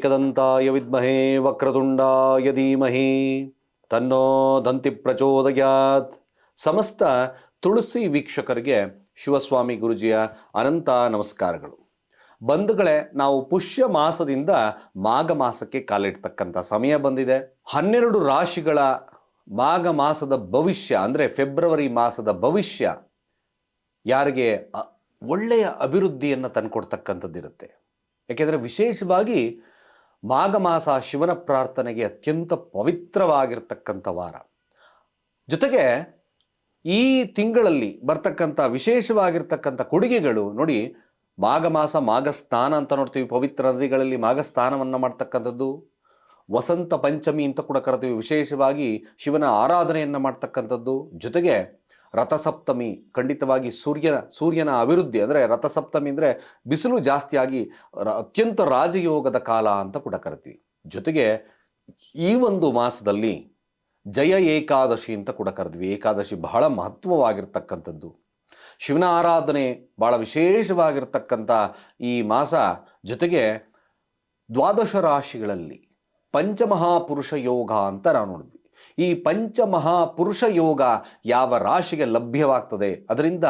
ಏಕದಂತಾಯ ವಿದ್ಮಹೇ ವಕ್ರತುಂಡಾಯ ಧೀಮಹಿ. ತನ್ನೋ ದಂತಿ ಪ್ರಚೋದಯಾತ್. ಸಮಸ್ತ ತುಳಸಿ ವೀಕ್ಷಕರಿಗೆ ಶಿವಸ್ವಾಮಿ ಗುರುಜಿಯ ಅನಂತ ನಮಸ್ಕಾರಗಳು. ಬಂಧುಗಳೇ, ನಾವು ಪುಷ್ಯ ಮಾಸದಿಂದ ಮಾಘ ಮಾಸಕ್ಕೆ ಕಾಲಿಡ್ತಕ್ಕಂಥ ಸಮಯ ಬಂದಿದೆ. ಹನ್ನೆರಡು ರಾಶಿಗಳ ಮಾಘ ಮಾಸದ ಭವಿಷ್ಯ, ಅಂದರೆ ಫೆಬ್ರವರಿ ಮಾಸದ ಭವಿಷ್ಯ, ಯಾರಿಗೆ ಒಳ್ಳೆಯ ಅಭಿವೃದ್ಧಿಯನ್ನು ತಂದುಕೊಡ್ತಕ್ಕಂಥದ್ದಿರುತ್ತೆ. ಯಾಕೆಂದರೆ ವಿಶೇಷವಾಗಿ ಮಾಘ ಮಾಸ ಶಿವನ ಪ್ರಾರ್ಥನೆಗೆ ಅತ್ಯಂತ ಪವಿತ್ರವಾಗಿರ್ತಕ್ಕಂಥ ವಾರ. ಜೊತೆಗೆ ಈ ತಿಂಗಳಲ್ಲಿ ಬರ್ತಕ್ಕಂಥ ವಿಶೇಷವಾಗಿರ್ತಕ್ಕಂಥ ಕೊಡುಗೆಗಳು ನೋಡಿ ಮಾಘ ಮಾಸ ಮಾಘ ಸ್ನಾನ ಅಂತ ನೋಡ್ತೀವಿ, ಪವಿತ್ರ ನದಿಗಳಲ್ಲಿ ಮಾಘ ಸ್ನಾನವನ್ನು ಮಾಡ್ತಕ್ಕಂಥದ್ದು. ವಸಂತ ಪಂಚಮಿ ಅಂತ ಕೂಡ ಕರಿತೀವಿ, ವಿಶೇಷವಾಗಿ ಶಿವನ ಆರಾಧನೆಯನ್ನು ಮಾಡ್ತಕ್ಕಂಥದ್ದು. ಜೊತೆಗೆ ರಥಸಪ್ತಮಿ ಖಂಡಿತವಾಗಿ ಸೂರ್ಯನ ಸೂರ್ಯನ ಅಭಿವೃದ್ಧಿ ಅಂದರೆ ರಥಸಪ್ತಮಿ ಅಂದರೆ ಬಿಸಿಲು ಜಾಸ್ತಿಯಾಗಿ ಅತ್ಯಂತ ರಾಜಯೋಗದ ಕಾಲ ಅಂತ ಕೂಡ ಕರಿತೀವಿ. ಜೊತೆಗೆ ಈ ಒಂದು ಮಾಸದಲ್ಲಿ ಜಯ ಏಕಾದಶಿ ಅಂತ ಕೂಡ ಕರೆದ್ವಿ. ಏಕಾದಶಿ ಬಹಳ ಮಹತ್ವವಾಗಿರ್ತಕ್ಕಂಥದ್ದು. ಶಿವನ ಆರಾಧನೆ ಬಹಳ ವಿಶೇಷವಾಗಿರ್ತಕ್ಕಂಥ ಈ ಮಾಸ. ಜೊತೆಗೆ ದ್ವಾದಶ ರಾಶಿಗಳಲ್ಲಿ ಪಂಚಮಹಾಪುರುಷ ಯೋಗ ಅಂತ ನಾವು ನೋಡಿದ್ವಿ. ಈ ಪಂಚಮಹಾಪುರುಷ ಯೋಗ ಯಾವ ರಾಶಿಗೆ ಲಭ್ಯವಾಗ್ತದೆ? ಅದರಿಂದ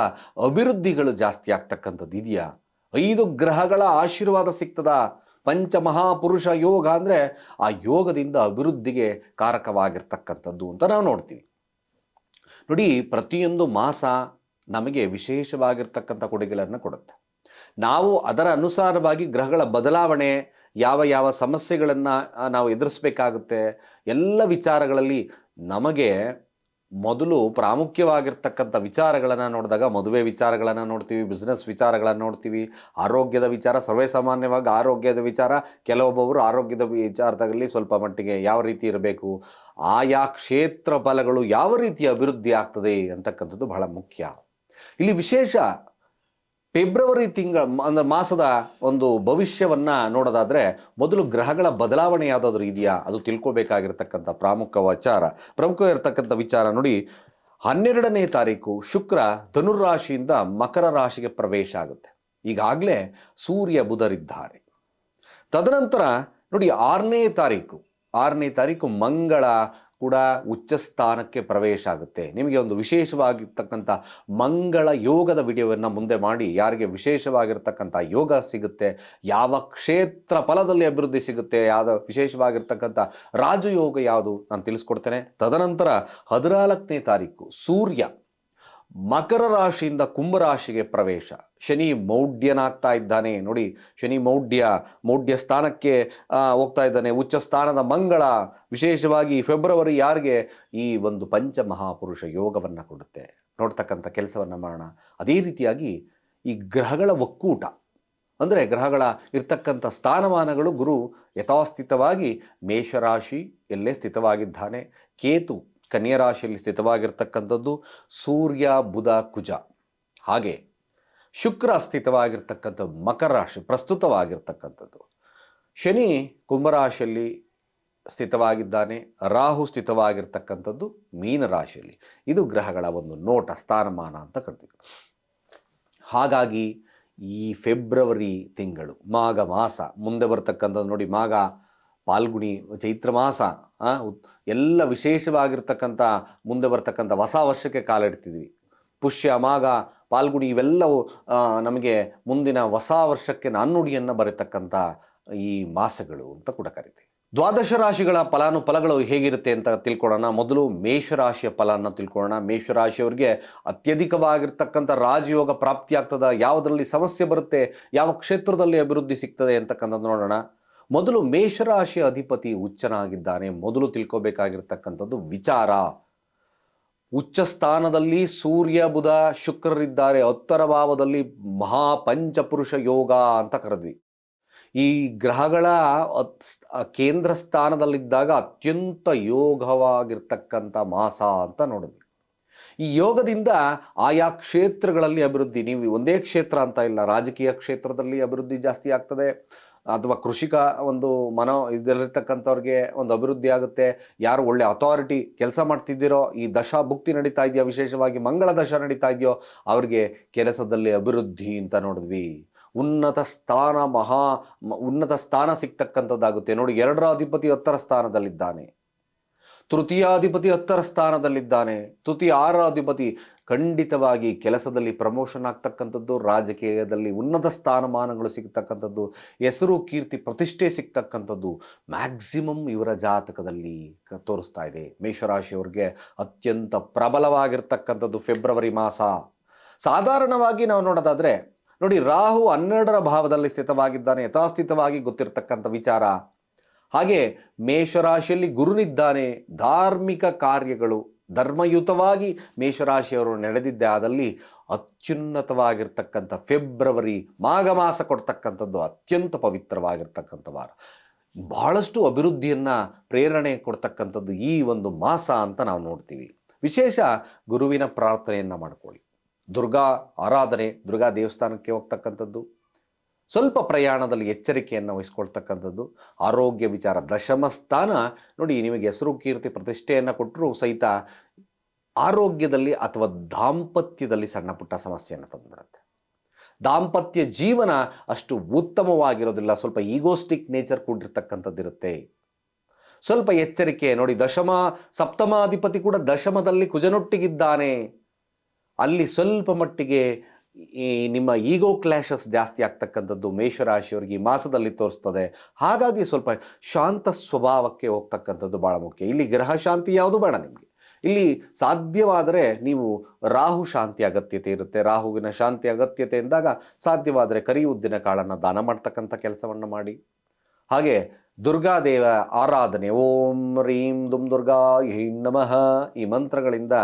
ಅಭಿವೃದ್ಧಿಗಳು ಜಾಸ್ತಿ ಆಗ್ತಕ್ಕಂಥದ್ದು ಇದೆಯಾ? ಐದು ಗ್ರಹಗಳ ಆಶೀರ್ವಾದ ಸಿಗ್ತದ? ಪಂಚಮಹಾಪುರುಷ ಯೋಗ ಅಂದರೆ ಆ ಯೋಗದಿಂದ ಅಭಿವೃದ್ಧಿಗೆ ಕಾರಕವಾಗಿರ್ತಕ್ಕಂಥದ್ದು ಅಂತ ನಾವು ನೋಡ್ತೀವಿ. ನೋಡಿ, ಪ್ರತಿಯೊಂದು ಮಾಸ ನಮಗೆ ವಿಶೇಷವಾಗಿರ್ತಕ್ಕಂಥ ಕೊಡುಗೆಗಳನ್ನು ಕೊಡುತ್ತೆ. ನಾವು ಅದರ ಅನುಸಾರವಾಗಿ ಗ್ರಹಗಳ ಬದಲಾವಣೆ ಯಾವ ಯಾವ ಸಮಸ್ಯೆಗಳನ್ನು ನಾವು ಎದುರಿಸಬೇಕಾಗುತ್ತೆ, ಎಲ್ಲ ವಿಚಾರಗಳಲ್ಲಿ ನಮಗೆ ಮೊದಲು ಪ್ರಾಮುಖ್ಯವಾಗಿರ್ತಕ್ಕಂಥ ವಿಚಾರಗಳನ್ನು ನೋಡಿದಾಗ, ಮದುವೆ ವಿಚಾರಗಳನ್ನು ನೋಡ್ತೀವಿ ಬಿಸ್ನೆಸ್ ವಿಚಾರಗಳನ್ನು ನೋಡ್ತೀವಿ, ಆರೋಗ್ಯದ ವಿಚಾರ, ಸರ್ವೇ ಸಾಮಾನ್ಯವಾಗಿ ಆರೋಗ್ಯದ ವಿಚಾರ ಕೆಲವೊಬ್ಬೊಬ್ಬರು ಆರೋಗ್ಯದ ವಿಚಾರದಲ್ಲಿ ಸ್ವಲ್ಪ ಮಟ್ಟಿಗೆ ಯಾವ ರೀತಿ ಇರಬೇಕು, ಆಯಾ ಕ್ಷೇತ್ರ ಫಲಗಳು ಯಾವ ರೀತಿ ಅಭಿವೃದ್ಧಿ ಆಗ್ತದೆ ಅಂತಕ್ಕಂಥದ್ದು ಬಹಳ ಮುಖ್ಯ. ಇಲ್ಲಿ ವಿಶೇಷ ಫೆಬ್ರವರಿ ತಿಂಗಳ ಅಂದರೆ ಮಾಸದ ಒಂದು ಭವಿಷ್ಯವನ್ನು ನೋಡೋದಾದರೆ ಮೊದಲು ಗ್ರಹಗಳ ಬದಲಾವಣೆ ಯಾವುದಾದ್ರೂ ಇದೆಯಾ? ಅದು ತಿಳ್ಕೊಬೇಕಾಗಿರ್ತಕ್ಕಂಥ ಪ್ರಮುಖ ವಿಚಾರ. ಪ್ರಮುಖ ಇರತಕ್ಕಂಥ ವಿಚಾರ ನೋಡಿ, ಹನ್ನೆರಡನೇ ತಾರೀಕು ಶುಕ್ರ ಧನುರ್ರಾಶಿಯಿಂದ ಮಕರ ರಾಶಿಗೆ ಪ್ರವೇಶ ಆಗುತ್ತೆ. ಈಗಾಗಲೇ ಸೂರ್ಯ ಬುಧರಿದ್ದಾರೆ. ತದನಂತರ ನೋಡಿ, ಆರನೇ ತಾರೀಕು ಆರನೇ ತಾರೀಕು ಮಂಗಳ ಕೂಡ ಉಚ್ಚ ಸ್ಥಾನಕ್ಕೆ ಪ್ರವೇಶ ಆಗುತ್ತೆ. ನಿಮಗೆ ಒಂದು ವಿಶೇಷವಾಗಿರ್ತಕ್ಕಂಥ ಮಂಗಳ ಯೋಗದ ವಿಡಿಯೋವನ್ನು ಮುಂದೆ ಮಾಡಿ. ಯಾರಿಗೆ ವಿಶೇಷವಾಗಿರ್ತಕ್ಕಂಥ ಯೋಗ ಸಿಗುತ್ತೆ, ಯಾವ ಕ್ಷೇತ್ರ ಫಲದಲ್ಲಿ ಅಭಿವೃದ್ಧಿ ಸಿಗುತ್ತೆ ಯಾವ ವಿಶೇಷವಾಗಿರ್ತಕ್ಕಂಥ ರಾಜಯೋಗ ಯಾವುದು, ನಾನು ತಿಳಿಸ್ಕೊಡ್ತೇನೆ. ತದನಂತರ ಹದಿನಾಲ್ಕನೇ ತಾರೀಕು ಸೂರ್ಯ. ಮಕರ ರಾಶಿಯಿಂದ ಕುಂಭರಾಶಿಗೆ ಪ್ರವೇಶ. ಶನಿ ಮೌಢ್ಯನಾಗ್ತಾ ಇದ್ದಾನೆ. ನೋಡಿ, ಶನಿ ಮೌಢ್ಯ ಮೌಢ್ಯ ಸ್ಥಾನಕ್ಕೆ ಹೋಗ್ತಾ ಇದ್ದಾನೆ. ಉಚ್ಚ ಸ್ಥಾನದ ಮಂಗಳ, ವಿಶೇಷವಾಗಿ ಫೆಬ್ರವರಿ ಯಾರಿಗೆ ಈ ಒಂದು ಪಂಚಮಹಾಪುರುಷ ಯೋಗವನ್ನು ಕೊಡುತ್ತೆ. ನೋಡ್ತಕ್ಕಂಥ ಕೆಲಸವನ್ನು ಮಾಡೋಣ. ಅದೇ ರೀತಿಯಾಗಿ ಈ ಗ್ರಹಗಳ ಒಕ್ಕೂಟ. ಅಂದರೆ ಗ್ರಹಗಳ ಇರ್ತಕ್ಕಂಥ ಸ್ಥಾನಮಾನಗಳು ಗುರು ಯಥಾಸ್ಥಿತವಾಗಿ ಮೇಷರಾಶಿ ಎಲ್ಲೇ ಸ್ಥಿತವಾಗಿದ್ದಾನೆ. ಕೇತು ಕನ್ಯಾ ರಾಶಿಯಲ್ಲಿ ಸ್ಥಿತವಾಗಿರ್ತಕ್ಕಂಥದ್ದು ಸೂರ್ಯ, ಬುಧ, ಕುಜ. ಹಾಗೆ ಶುಕ್ರ ಸ್ಥಿತವಾಗಿರ್ತಕ್ಕಂಥದ್ದು ಮಕರ ರಾಶಿ ಪ್ರಸ್ತುತವಾಗಿರ್ತಕ್ಕಂಥದ್ದು. ಶನಿ ಕುಂಭರಾಶಿಯಲ್ಲಿ ಸ್ಥಿತವಾಗಿದ್ದಾನೆ, ರಾಹು ಸ್ಥಿತವಾಗಿರ್ತಕ್ಕಂಥದ್ದು ಮೀನರಾಶಿಯಲ್ಲಿ ಇದು ಗ್ರಹಗಳ ಒಂದು ನೋಟ, ಸ್ಥಾನಮಾನ ಅಂತ ಕರಿತೀವಿ. ಹಾಗಾಗಿ ಈ ಫೆಬ್ರವರಿ ತಿಂಗಳು, ಮಾಘ ಮಾಸ, ಮುಂದೆ ಬರ್ತಕ್ಕಂಥದ್ದು ನೋಡಿ ಮಾಘ, ಪಾಲ್ಗುಣಿ, ಚೈತ್ರ ಮಾಸ ಎಲ್ಲ ವಿಶೇಷವಾಗಿರ್ತಕ್ಕಂಥ ಮುಂದೆ ಬರ್ತಕ್ಕಂಥ ಹೊಸ ವರ್ಷಕ್ಕೆ ಕಾಲಿಡ್ತಿದ್ವಿ ಪುಷ್ಯ ಮಾಗ ಪಾಲ್ಗುಡಿ ಇವೆಲ್ಲವೂ ನಮಗೆ ಮುಂದಿನ ಹೊಸ ವರ್ಷಕ್ಕೆ ನಾಣ್ಣುಡಿಯನ್ನು ಬರೀತಕ್ಕಂಥ ಈ ಮಾಸಗಳು ಅಂತ ಕೂಡ ಕರಿತೀವಿ. ದ್ವಾದಶ ರಾಶಿಗಳ ಫಲಾನುಫಲಗಳು ಹೇಗಿರುತ್ತೆ ಅಂತ ತಿಳ್ಕೊಳ್ಳೋಣ ಮೊದಲು ಮೇಷರಾಶಿಯ ಫಲವನ್ನು ತಿಳ್ಕೊಳ್ಳೋಣ ಮೇಷರಾಶಿಯವರಿಗೆ ಅತ್ಯಧಿಕವಾಗಿರ್ತಕ್ಕಂಥ ರಾಜಯೋಗ ಪ್ರಾಪ್ತಿಯಾಗ್ತದೆ, ಯಾವುದರಲ್ಲಿ ಸಮಸ್ಯೆ ಬರುತ್ತೆ, ಯಾವ ಕ್ಷೇತ್ರದಲ್ಲಿ ಅಭಿವೃದ್ಧಿ ಸಿಗ್ತದೆ ಅಂತಕ್ಕಂಥದ್ದು ನೋಡೋಣ. ಮೊದಲು ಮೇಷರಾಶಿ ಅಧಿಪತಿ ಉಚ್ಚನಾಗಿದ್ದಾನೆ ಮೊದಲು ತಿಳ್ಕೋಬೇಕಾಗಿರ್ತಕ್ಕಂಥದ್ದು ವಿಚಾರ. ಉಚ್ಚ ಸ್ಥಾನದಲ್ಲಿ ಸೂರ್ಯ, ಬುಧ, ಶುಕ್ರರಿದ್ದಾರೆ. ಉತ್ತರ ಭಾವದಲ್ಲಿ ಮಹಾಪಂಚಪುರುಷ ಯೋಗ ಅಂತ ಕರೆದ್ವಿ. ಈ ಗ್ರಹಗಳ ಕೇಂದ್ರ ಸ್ಥಾನದಲ್ಲಿದ್ದಾಗ ಅತ್ಯಂತ ಯೋಗವಾಗಿರ್ತಕ್ಕಂಥ ಮಾಸ ಅಂತ ನೋಡಿದ್ವಿ. ಈ ಯೋಗದಿಂದ ಆಯಾ ಕ್ಷೇತ್ರಗಳಲ್ಲಿ ಅಭಿವೃದ್ಧಿ. ನೀವು ಒಂದೇ ಕ್ಷೇತ್ರ ಅಂತ ಇಲ್ಲ. ರಾಜಕೀಯ ಕ್ಷೇತ್ರದಲ್ಲಿ ಅಭಿವೃದ್ಧಿ ಜಾಸ್ತಿ ಆಗ್ತದೆ. ಅಥವಾ ಕೃಷಿಕ ಒಂದು ಮನೋ ಇದರಲ್ಲಿರ್ತಕ್ಕಂಥವ್ರಿಗೆ ಒಂದು ಅಭಿವೃದ್ಧಿ ಆಗುತ್ತೆ, ಯಾರು ಒಳ್ಳೆ ಅಥಾರಿಟಿ ಕೆಲಸ ಮಾಡ್ತಿದ್ದೀರೋ, ಈ ದಶಾ ಭುಕ್ತಿ ನಡೀತಾ ಇದೆಯೋ ವಿಶೇಷವಾಗಿ, ಮಂಗಳ ದಶ ನಡೀತಾ ಇದೆಯೋ, ಅವ್ರಿಗೆ ಕೆಲಸದಲ್ಲಿ ಅಭಿವೃದ್ಧಿ ಅಂತ ನೋಡಿದ್ವಿ. ಉನ್ನತ ಸ್ಥಾನ ಮಹಾ, ಉನ್ನತ ಸ್ಥಾನ ಸಿಗ್ತಕ್ಕಂಥದ್ದಾಗುತ್ತೆ. ನೋಡಿ, ಎರಡರ ಅಧಿಪತಿ ಹತ್ತರ ಸ್ಥಾನದಲ್ಲಿದ್ದಾನೆ. ತೃತೀಯಾಧಿಪತಿ ಹತ್ತರ ಸ್ಥಾನದಲ್ಲಿದ್ದಾನೆ. ತೃತೀಯ ಆರ ಅಧಿಪತಿ ಖಂಡಿತವಾಗಿ ಕೆಲಸದಲ್ಲಿ ಪ್ರಮೋಷನ್ ಆಗ್ತಕ್ಕಂಥದ್ದು, ರಾಜಕೀಯದಲ್ಲಿ ಉನ್ನತ ಸ್ಥಾನಮಾನಗಳು ಸಿಗ್ತಕ್ಕಂಥದ್ದು, ಹೆಸರು ಕೀರ್ತಿ ಪ್ರತಿಷ್ಠೆ ಸಿಗ್ತಕ್ಕಂಥದ್ದು ಮ್ಯಾಕ್ಸಿಮಮ್ ಇವರ ಜಾತಕದಲ್ಲಿ ತೋರಿಸ್ತಾ ಇದೆ. ಮೇಷರಾಶಿಯವ್ರಿಗೆ ಅತ್ಯಂತ ಪ್ರಬಲವಾಗಿರ್ತಕ್ಕಂಥದ್ದು ಫೆಬ್ರವರಿ ಮಾಸ. ಸಾಧಾರಣವಾಗಿ ನಾವು ನೋಡೋದಾದರೆ, ನೋಡಿ ರಾಹು ಹನ್ನೆರಡರ ಭಾವದಲ್ಲಿ ಸ್ಥಿತವಾಗಿದ್ದಾನೆ, ಯಥಾಸ್ಥಿತವಾಗಿ ಗೊತ್ತಿರತಕ್ಕಂಥ ವಿಚಾರ. ಹಾಗೆ ಮೇಷರಾಶಿಯಲ್ಲಿ ಗುರುನಿದ್ದಾನೆ, ಧಾರ್ಮಿಕ ಕಾರ್ಯಗಳು ಧರ್ಮಯುತವಾಗಿ ಮೇಷರಾಶಿಯವರು ನಡೆದಿದ್ದೆ, ಆದಲ್ಲಿ ಅತ್ಯುನ್ನತವಾಗಿರ್ತಕ್ಕಂಥ ಫೆಬ್ರವರಿ ಮಾಘ ಮಾಸ ಕೊಡ್ತಕ್ಕಂಥದ್ದು ಅತ್ಯಂತ ಪವಿತ್ರವಾಗಿರ್ತಕ್ಕಂಥ ವಾರ. ಬಹಳಷ್ಟು ಅಭಿವೃದ್ಧಿಯನ್ನು ಪ್ರೇರಣೆ ಕೊಡ್ತಕ್ಕಂಥದ್ದು ಈ ಒಂದು ಮಾಸ ಅಂತ ನಾವು ನೋಡ್ತೀವಿ. ವಿಶೇಷ ಗುರುವಿನ ಪ್ರಾರ್ಥನೆಯನ್ನು ಮಾಡ್ಕೊಳ್ಳಿ. ದುರ್ಗಾ ಆರಾಧನೆ, ದುರ್ಗಾ ದೇವಸ್ಥಾನಕ್ಕೆ ಹೋಗ್ತಕ್ಕಂಥದ್ದು. ಸ್ವಲ್ಪ ಪ್ರಯಾಣದಲ್ಲಿ ಎಚ್ಚರಿಕೆಯನ್ನು ವಹಿಸ್ಕೊಳ್ತಕ್ಕಂಥದ್ದು. ಆರೋಗ್ಯ ವಿಚಾರ, ದಶಮ ಸ್ಥಾನ. ನೋಡಿ, ನಿಮಗೆ ಹೆಸರು, ಕೀರ್ತಿ, ಪ್ರತಿಷ್ಠೆಯನ್ನು ಕೊಟ್ಟರೂ ಸಹಿತ ಆರೋಗ್ಯದಲ್ಲಿ ಅಥವಾ ದಾಂಪತ್ಯದಲ್ಲಿ ಸಣ್ಣ ಪುಟ್ಟ ಸಮಸ್ಯೆಯನ್ನು ತಂದುಬಿಡುತ್ತೆ. ದಾಂಪತ್ಯ ಜೀವನ ಅಷ್ಟು ಉತ್ತಮವಾಗಿರೋದಿಲ್ಲ. ಸ್ವಲ್ಪ ಈಗೋಸ್ಟಿಕ್ ನೇಚರ್ ಕೂಡಿರ್ತಕ್ಕಂಥದ್ದಿರುತ್ತೆ ಸ್ವಲ್ಪ ಎಚ್ಚರಿಕೆ. ನೋಡಿ, ದಶಮ, ಸಪ್ತಮಾಧಿಪತಿ ಕೂಡ ದಶಮದಲ್ಲಿ ಕುಜನೊಟ್ಟಿಗಿದ್ದಾನೆ. ಅಲ್ಲಿ ಸ್ವಲ್ಪ ಮಟ್ಟಿಗೆ ಈ ನಿಮ್ಮ ಈಗೋ ಕ್ಲ್ಯಾಶಸ್ ಜಾಸ್ತಿ ಆಗ್ತಕ್ಕಂಥದ್ದು ಮೇಷರಾಶಿಯವರಿಗೆ ಈ ಮಾಸದಲ್ಲಿ ತೋರಿಸ್ತದೆ. ಹಾಗಾಗಿ ಸ್ವಲ್ಪ ಶಾಂತ ಸ್ವಭಾವಕ್ಕೆ ಹೋಗ್ತಕ್ಕಂಥದ್ದು ಭಾಳ ಮುಖ್ಯ. ಇಲ್ಲಿ ಗ್ರಹ ಶಾಂತಿ ಯಾವುದು ಬೇಡ ನಿಮಗೆ. ಇಲ್ಲಿ ಸಾಧ್ಯವಾದರೆ ನೀವು ರಾಹು ಶಾಂತಿ ಅಗತ್ಯತೆ ಇರುತ್ತೆ. ರಾಹುವಿನ ಶಾಂತಿ ಅಗತ್ಯತೆ ಎಂದಾಗ ಸಾಧ್ಯವಾದರೆ ಕರಿ ಉದ್ದಿನ ಕಾಳನ್ನು ದಾನ ಮಾಡ್ತಕ್ಕಂಥ ಕೆಲಸವನ್ನು ಮಾಡಿ. ಹಾಗೆ ದುರ್ಗಾದೇವ ಆರಾಧನೆ. ಓಂ ರೀಂ ದುಮ್ ದುರ್ಗಾ ಹೀಂ ನಮಃ. ಈ ಮಂತ್ರಗಳಿಂದ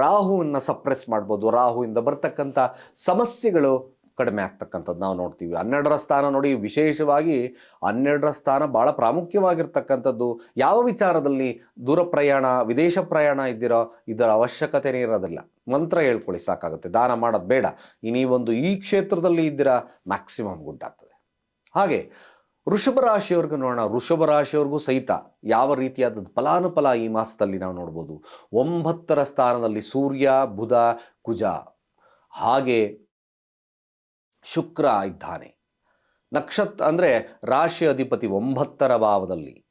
ರಾಹುವನ್ನು ಸಪ್ರೆಸ್ ಮಾಡ್ಬೋದು. ರಾಹುವಿಂದ ಬರ್ತಕ್ಕಂಥ ಸಮಸ್ಯೆಗಳು ಕಡಿಮೆ ಆಗ್ತಕ್ಕಂಥದ್ದು ನಾವು ನೋಡ್ತೀವಿ. ಹನ್ನೆರಡರ ಸ್ಥಾನ ನೋಡಿ ವಿಶೇಷವಾಗಿ ಹನ್ನೆರಡರ ಸ್ಥಾನ ಭಾಳ ಪ್ರಾಮುಖ್ಯವಾಗಿರ್ತಕ್ಕಂಥದ್ದು. ಯಾವ ವಿಚಾರದಲ್ಲಿ ದೂರ ಪ್ರಯಾಣ, ವಿದೇಶ ಪ್ರಯಾಣ ಇದ್ದೀರೋ ಇದರ ಅವಶ್ಯಕತೆನೇ ಇರೋದಿಲ್ಲ. ಮಂತ್ರ ಹೇಳ್ಕೊಳ್ಳಿ ಸಾಕಾಗುತ್ತೆ. ದಾನ ಮಾಡೋದು ಬೇಡ. ಈ ನೀವೊಂದು ಈ ಕ್ಷೇತ್ರದಲ್ಲಿ ಇದ್ದೀರಾ ಮ್ಯಾಕ್ಸಿಮಮ್ ಗುಡ್ ಆಗ್ತದೆ ಹಾಗೆ ವೃಷಭ ರಾಶಿಯವ್ರಿಗೂ ನೋಡೋಣ. ವೃಷಭ ರಾಶಿಯವ್ರಿಗೂ ಸಹಿತ ಯಾವ ರೀತಿಯಾದ ಫಲಾನುಫಲ ಈ ಮಾಸದಲ್ಲಿ ನಾವು ನೋಡ್ಬೋದು. ಒಂಬತ್ತರ ಸ್ಥಾನದಲ್ಲಿ ಸೂರ್ಯ, ಬುಧ, ಕುಜ. ಹಾಗೆ ಶುಕ್ರ ಇದ್ದಾನೆ. ನಕ್ಷತ್ರ ಅಂದರೆ ರಾಶಿ ಅಧಿಪತಿ ಒಂಬತ್ತರ ಭಾವದಲ್ಲಿ.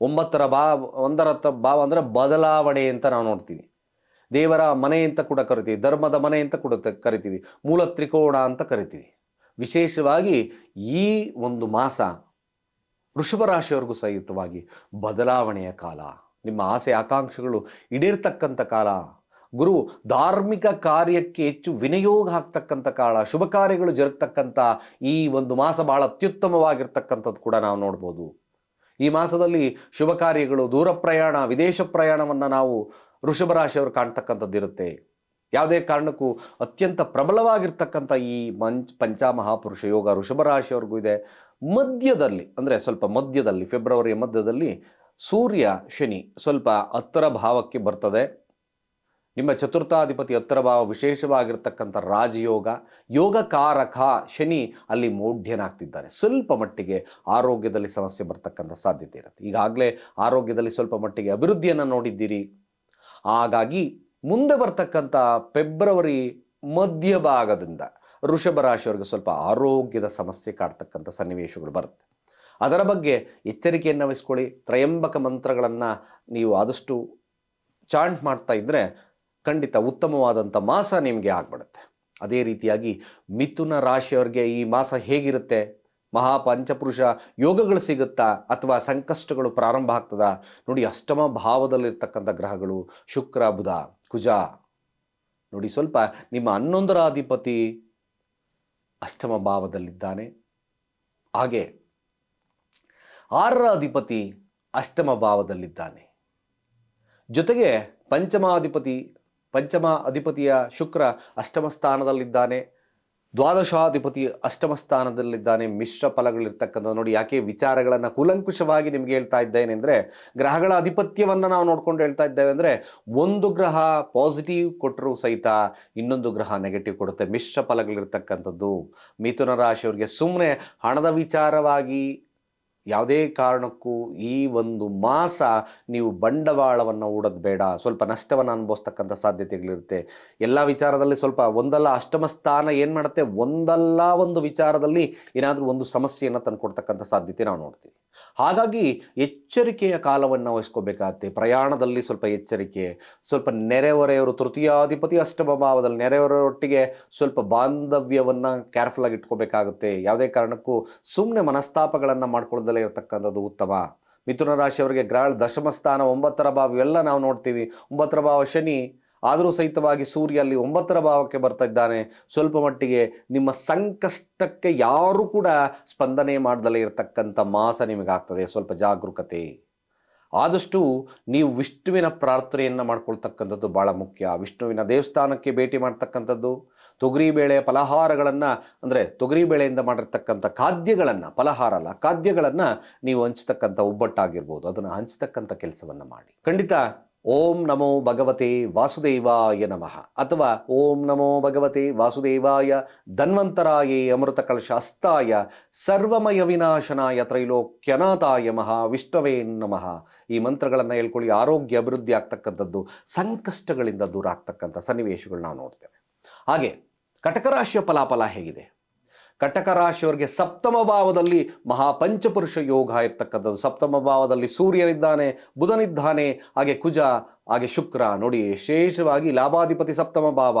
ಒಂಬತ್ತರ ಭಾವ, ಒಂದರ ಭಾವ ಅಂದರೆ ಬದಲಾವಣೆ ಅಂತ ನಾವು ನೋಡ್ತೀವಿ. ದೇವರ ಮನೆ ಅಂತ ಕೂಡ ಕರಿತೀವಿ. ಧರ್ಮದ ಮನೆ ಅಂತ ಕೂಡ ಕರಿತೀವಿ. ಮೂಲ ತ್ರಿಕೋಣ ಅಂತ ಕರಿತೀವಿ. ವಿಶೇಷವಾಗಿ ಈ ಒಂದು ಮಾಸ ವೃಷಭ ರಾಶಿಯವರೆಗೂ ಸಹಿತವಾಗಿ ಬದಲಾವಣೆಯ ಕಾಲ. ನಿಮ್ಮ ಆಸೆ ಆಕಾಂಕ್ಷೆಗಳು ಈಡೇರ್ತಕ್ಕಂಥ ಕಾಲ. ಗುರು, ಧಾರ್ಮಿಕ ಕಾರ್ಯಕ್ಕೆ ಹೆಚ್ಚು ವಿನಿಯೋಗ ಆಗ್ತಕ್ಕಂಥ ಕಾಲ. ಶುಭ ಕಾರ್ಯಗಳು ಜರುಗ್ತಕ್ಕಂಥ ಈ ಒಂದು ಮಾಸ ಬಹಳ ಅತ್ಯುತ್ತಮವಾಗಿರ್ತಕ್ಕಂಥದ್ದು ಕೂಡ ನಾವು ನೋಡ್ಬೋದು. ಈ ಮಾಸದಲ್ಲಿ ಶುಭ ಕಾರ್ಯಗಳು ದೂರ ಪ್ರಯಾಣ ವಿದೇಶ ಪ್ರಯಾಣವನ್ನು ನಾವು ವೃಷಭ ರಾಶಿಯವರು ಕಾಣ್ತಕ್ಕಂಥದ್ದು ಇರುತ್ತೆ ಯಾವುದೇ ಕಾರಣಕ್ಕೂ ಅತ್ಯಂತ ಪ್ರಬಲವಾಗಿರ್ತಕ್ಕಂಥ ಈ ಮಂಚ್ ಪಂಚಾಮಹಾಪುರುಷ ಯೋಗ ಋಷಭ ರಾಶಿಯವರೆಗೂ ಇದೆ. ಮಧ್ಯದಲ್ಲಿ, ಅಂದರೆ ಸ್ವಲ್ಪ ಮಧ್ಯದಲ್ಲಿ, ಫೆಬ್ರವರಿಯ ಮಧ್ಯದಲ್ಲಿ ಸೂರ್ಯ ಶನಿ ಸ್ವಲ್ಪ ಹತ್ತರ ಭಾವಕ್ಕೆ ಬರ್ತದೆ. ನಿಮ್ಮ ಚತುರ್ಥಾಧಿಪತಿ ಹತ್ತರ ಭಾವ ವಿಶೇಷವಾಗಿರ್ತಕ್ಕಂಥ ರಾಜಯೋಗ, ಯೋಗಕಾರಕ ಶನಿ ಅಲ್ಲಿ ಮೌಢ್ಯನಾಗ್ತಿದ್ದಾನೆ ಸ್ವಲ್ಪ ಮಟ್ಟಿಗೆ ಆರೋಗ್ಯದಲ್ಲಿ ಸಮಸ್ಯೆ ಬರ್ತಕ್ಕಂಥ ಸಾಧ್ಯತೆ ಇರುತ್ತೆ. ಈಗಾಗಲೇ ಆರೋಗ್ಯದಲ್ಲಿ ಸ್ವಲ್ಪ ಮಟ್ಟಿಗೆ ಅಭಿವೃದ್ಧಿಯನ್ನು ನೋಡಿದ್ದೀರಿ. ಹಾಗಾಗಿ ಮುಂದೆ ಬರ್ತಕ್ಕಂಥ ಫೆಬ್ರವರಿ ಮಧ್ಯಭಾಗದಿಂದ ಋಷಭ ರಾಶಿಯವರಿಗೆ ಸ್ವಲ್ಪ ಆರೋಗ್ಯದ ಸಮಸ್ಯೆ ಕಾಡ್ತಕ್ಕಂಥ ಸನ್ನಿವೇಶಗಳು ಬರುತ್ತೆ. ಅದರ ಬಗ್ಗೆ ಎಚ್ಚರಿಕೆಯನ್ನು ವಹಿಸ್ಕೊಳ್ಳಿ. ತ್ರಯಂಬಕ ಮಂತ್ರಗಳನ್ನು ನೀವು ಆದಷ್ಟು ಚಾಂಟ್ ಮಾಡ್ತಾ ಇದ್ದರೆ ಖಂಡಿತ ಉತ್ತಮವಾದಂಥ ಮಾಸ ನಿಮಗೆ ಆಗ್ಬಿಡುತ್ತೆ. ಅದೇ ರೀತಿಯಾಗಿ ಮಿಥುನ ರಾಶಿಯವರಿಗೆ ಈ ಮಾಸ ಹೇಗಿರುತ್ತೆ? ಮಹಾಪಂಚಪುರುಷ ಯೋಗಗಳು ಸಿಗುತ್ತಾ? ಅಥವಾ ಸಂಕಷ್ಟಗಳು ಪ್ರಾರಂಭ ಆಗ್ತದಾ? ನೋಡಿ, ಅಷ್ಟಮ ಭಾವದಲ್ಲಿರ್ತಕ್ಕಂಥ ಗ್ರಹಗಳು ಶುಕ್ರ, ಬುಧ. ಕುಜ. ನೋಡಿ ಸ್ವಲ್ಪ ನಿಮ್ಮ ಹನ್ನೊಂದರ ಅಧಿಪತಿ ಅಷ್ಟಮ ಭಾವದಲ್ಲಿದ್ದಾನೆ. ಹಾಗೆ ಆರರ ಅಧಿಪತಿ ಅಷ್ಟಮ ಭಾವದಲ್ಲಿದ್ದಾನೆ. ಜೊತೆಗೆ ಪಂಚಮಾಧಿಪತಿ ಪಂಚಮ ಅಧಿಪತಿಯ ಶುಕ್ರ ಅಷ್ಟಮ ಸ್ಥಾನದಲ್ಲಿದ್ದಾನೆ. ದ್ವಾದಶಾಧಿಪತಿ ಅಷ್ಟಮ ಸ್ಥಾನದಲ್ಲಿದ್ದಾನೆ. ಮಿಶ್ರ ಫಲಗಳಿರ್ತಕ್ಕಂಥ ನೋಡಿ, ಯಾಕೆ ವಿಚಾರಗಳನ್ನು ಕೂಲಂಕುಷವಾಗಿ ನಿಮಗೆ ಹೇಳ್ತಾ ಇದ್ದೇನೆಂದರೆ ಗ್ರಹಗಳ ಆಧಿಪತ್ಯವನ್ನು ನಾವು ನೋಡ್ಕೊಂಡು ಹೇಳ್ತಾ ಇದ್ದೇವೆ ಅಂದರೆ, ಒಂದು ಗ್ರಹ ಪಾಸಿಟಿವ್ ಕೊಟ್ಟರೂ ಸಹಿತ ಇನ್ನೊಂದು ಗ್ರಹ ನೆಗೆಟಿವ್ ಕೊಡುತ್ತೆ. ಮಿಶ್ರ ಫಲಗಳಿರ್ತಕ್ಕಂಥದ್ದು. ಮಿಥುನ ರಾಶಿಯವರಿಗೆ ಸುಮ್ಮನೆ ಹಣದ ವಿಚಾರವಾಗಿ ಯಾವುದೇ ಕಾರಣಕ್ಕೂ ಈ ಒಂದು ಮಾಸ ನೀವು ಬಂಡವಾಳವನ್ನು ಹೂಡೋದು ಬೇಡ. ಸ್ವಲ್ಪ ನಷ್ಟವನ್ನು ಅನುಭವಿಸ್ತಕ್ಕಂಥ ಸಾಧ್ಯತೆಗಳಿರುತ್ತೆ. ಎಲ್ಲ ವಿಚಾರದಲ್ಲಿ ಸ್ವಲ್ಪ ಒಂದಲ್ಲ ಅಷ್ಟಮ ಸ್ಥಾನ ಏನು ಮಾಡುತ್ತೆ? ಒಂದಲ್ಲ ಒಂದು ವಿಚಾರದಲ್ಲಿ ಏನಾದರೂ ಒಂದು ಸಮಸ್ಯೆಯನ್ನು ತಂದುಕೊಡ್ತಕ್ಕಂಥ ಸಾಧ್ಯತೆ ನಾವು ನೋಡ್ತೀವಿ. ಹಾಗಾಗಿ ಎಚ್ಚರಿಕೆಯ ಕಾಲವನ್ನು ವಹಿಸ್ಕೋಬೇಕಾಗತ್ತೆ. ಪ್ರಯಾಣದಲ್ಲಿ ಸ್ವಲ್ಪ ಎಚ್ಚರಿಕೆ, ಸ್ವಲ್ಪ ನೆರೆಹೊರೆಯವರು, ತೃತೀಯಾಧಿಪತಿ ಅಷ್ಟಮ ಭಾವದಲ್ಲಿ ನೆರೆಹೊರೆಯೊಟ್ಟಿಗೆ ಸ್ವಲ್ಪ ಬಾಂಧವ್ಯವನ್ನು ಕೇರ್ಫುಲ್ ಆಗಿ ಇಟ್ಕೋಬೇಕಾಗುತ್ತೆ. ಯಾವುದೇ ಕಾರಣಕ್ಕೂ ಸುಮ್ಮನೆ ಮನಸ್ತಾಪಗಳನ್ನು ಮಾಡ್ಕೊಳ್ಳದಲ್ಲೇ ಇರತಕ್ಕಂಥದ್ದು ಉತ್ತಮ. ಮಿಥುನ ರಾಶಿಯವರಿಗೆ ಗ್ರಹಣ ದಶಮ ಸ್ಥಾನ, ಒಂಬತ್ತರ ಭಾವ ಇವೆಲ್ಲ ನಾವು ನೋಡ್ತೀವಿ. ಒಂಬತ್ತರ ಭಾವ ಶನಿ, ಆದರೂ ಸಹಿತವಾಗಿ ಸೂರ್ಯ ಅಲ್ಲಿ ಒಂಬತ್ತರ ಭಾವಕ್ಕೆ ಬರ್ತಾ ಇದ್ದಾನೆ. ಸ್ವಲ್ಪ ಮಟ್ಟಿಗೆ ನಿಮ್ಮ ಸಂಕಷ್ಟಕ್ಕೆ ಯಾರೂ ಕೂಡ ಸ್ಪಂದನೆ ಮಾಡದಲ್ಲೇ ಇರತಕ್ಕಂಥ ಮಾಸ ನಿಮಗಾಗ್ತದೆ ಸ್ವಲ್ಪ ಜಾಗರೂಕತೆ. ಆದಷ್ಟು ನೀವು ವಿಷ್ಣುವಿನ ಪ್ರಾರ್ಥನೆಯನ್ನು ಮಾಡ್ಕೊಳ್ತಕ್ಕಂಥದ್ದು ಭಾಳ ಮುಖ್ಯ. ವಿಷ್ಣುವಿನ ದೇವಸ್ಥಾನಕ್ಕೆ ಭೇಟಿ ಮಾಡ್ತಕ್ಕಂಥದ್ದು ತೊಗರಿಬೇಳೆ ಫಲಹಾರಗಳನ್ನು, ಅಂದರೆ ತೊಗರಿಬೇಳೆಯಿಂದ ಮಾಡಿರ್ತಕ್ಕಂಥ ಖಾದ್ಯಗಳನ್ನು, ಫಲಹಾರ ಅಲ್ಲ, ಖಾದ್ಯಗಳನ್ನು ನೀವು ಹಂಚ್ತಕ್ಕಂಥ ಒಬ್ಬಟ್ಟಾಗಿರ್ಬೋದು. ಅದನ್ನು ಹಂಚ್ತಕ್ಕಂಥ ಕೆಲಸವನ್ನು ಮಾಡಿ. ಖಂಡಿತ, ಓಂ ನಮೋ ಭಗವತೆ ವಾಸುದೇವಾಯ ನಮಃ. ಅಥವಾ ಓಂ ನಮೋ ಭಗವತೆ ವಾಸುದೇವಾಯ ಧನ್ವಂತರಾಯೇ ಅಮೃತ ಕಳಶ ಅಸ್ತಾಯ ಸರ್ವಮಯ ವಿನಾಶನಾಯ ತ್ರೈಲೋಕ್ಯನಾಥಾಯ ಮಹಾ ವಿಷ್ಣವೇ ನಮಃ. ಈ ಮಂತ್ರಗಳನ್ನು ಹೇಳ್ಕೊಳ್ಳಿ. ಆರೋಗ್ಯ ಅಭಿವೃದ್ಧಿ ಆಗ್ತಕ್ಕಂಥದ್ದು ಸಂಕಷ್ಟಗಳಿಂದ ದೂರ ಆಗ್ತಕ್ಕಂಥ ಸನ್ನಿವೇಶಗಳು ನಾವು ನೋಡ್ತೇವೆ. ಹಾಗೆ ಕಟಕ ರಾಶಿಯ ಫಲಾಫಲ ಹೇಗಿದೆ? ಕಟಕ ರಾಶಿಯವರಿಗೆ ಸಪ್ತಮ ಭಾವದಲ್ಲಿ ಮಹಾಪಂಚಪುರುಷ ಯೋಗ ಇರ್ತಕ್ಕಂಥದ್ದು. ಸಪ್ತಮ ಭಾವದಲ್ಲಿ ಸೂರ್ಯನಿದ್ದಾನೆ, ಬುಧನಿದ್ದಾನೆ, ಹಾಗೆ ಕುಜ, ಹಾಗೆ ಶುಕ್ರ. ನೋಡಿ, ವಿಶೇಷವಾಗಿ ಲಾಭಾಧಿಪತಿ ಸಪ್ತಮ ಭಾವ.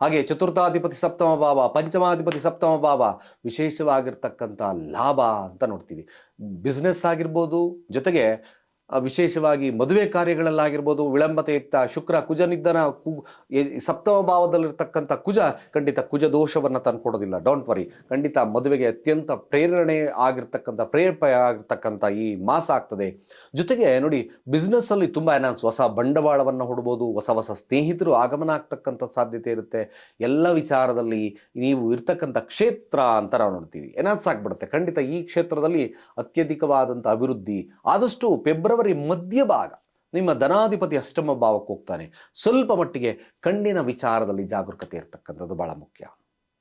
ಹಾಗೆ ಚತುರ್ಥಾಧಿಪತಿ ಸಪ್ತಮ ಭಾವ, ಪಂಚಮಾಧಿಪತಿ ಸಪ್ತಮ ಭಾವ, ವಿಶೇಷವಾಗಿರ್ತಕ್ಕಂಥ ಲಾಭ ಅಂತ ನೋಡ್ತೀವಿ. ಬಿಸ್ನೆಸ್ ಆಗಿರ್ಬೋದು, ಜೊತೆಗೆ ವಿಶೇಷವಾಗಿ ಮದುವೆ ಕಾರ್ಯಗಳಲ್ಲಾಗಿರ್ಬೋದು ವಿಳಂಬತೆಯುಕ್ತ ಶುಕ್ರ ಕುಜನಿದ್ದನ ಕು ಸಪ್ತಮ ಭಾವದಲ್ಲಿರ್ತಕ್ಕಂಥ ಕುಜ ಖಂಡಿತ ಕುಜ ದೋಷವನ್ನು ತಂದುಕೊಡೋದಿಲ್ಲ. ಡೋಂಟ್ ವರಿ ಖಂಡಿತ ಮದುವೆಗೆ ಅತ್ಯಂತ ಪ್ರೇರಣೆ ಆಗಿರ್ತಕ್ಕಂಥ ಪ್ರೇರೇಪ ಆಗಿರ್ತಕ್ಕಂಥ ಈ ಮಾಸ ಆಗ್ತದೆ. ಜೊತೆಗೆ ನೋಡಿ ಬಿಸ್ನೆಸ್ಸಲ್ಲಿ ತುಂಬ ಎನಾನ್ಸ್ ಹೊಸ ಬಂಡವಾಳವನ್ನು ಹೂಡ್ಬೋದು, ಹೊಸ ಹೊಸ ಸ್ನೇಹಿತರು ಆಗಮನ ಆಗ್ತಕ್ಕಂಥ ಸಾಧ್ಯತೆ ಇರುತ್ತೆ. ಎಲ್ಲ ವಿಚಾರದಲ್ಲಿ ನೀವು ಇರ್ತಕ್ಕಂಥ ಕ್ಷೇತ್ರ ಅಂತ ನಾವು ನೋಡ್ತೀವಿ. ಎನಾನ್ಸ್ ಆಗಿಬಿಡುತ್ತೆ. ಖಂಡಿತ ಈ ಕ್ಷೇತ್ರದಲ್ಲಿ ಅತ್ಯಧಿಕವಾದಂಥ ಅಭಿವೃದ್ಧಿ. ಆದಷ್ಟು ಫೆಬ್ರವರಿ ಮಧ್ಯಭಾಗ ನಿಮ್ಮ ಧನಾಧಿಪತಿ ಅಷ್ಟಮ ಭಾವಕ್ಕೆ ಹೋಗ್ತಾನೆ. ಸ್ವಲ್ಪ ಮಟ್ಟಿಗೆ ಕಣ್ಣಿನ ವಿಚಾರದಲ್ಲಿ ಜಾಗರೂಕತೆ ಇರತಕ್ಕಂಥದ್ದು ಭಾಳ ಮುಖ್ಯ.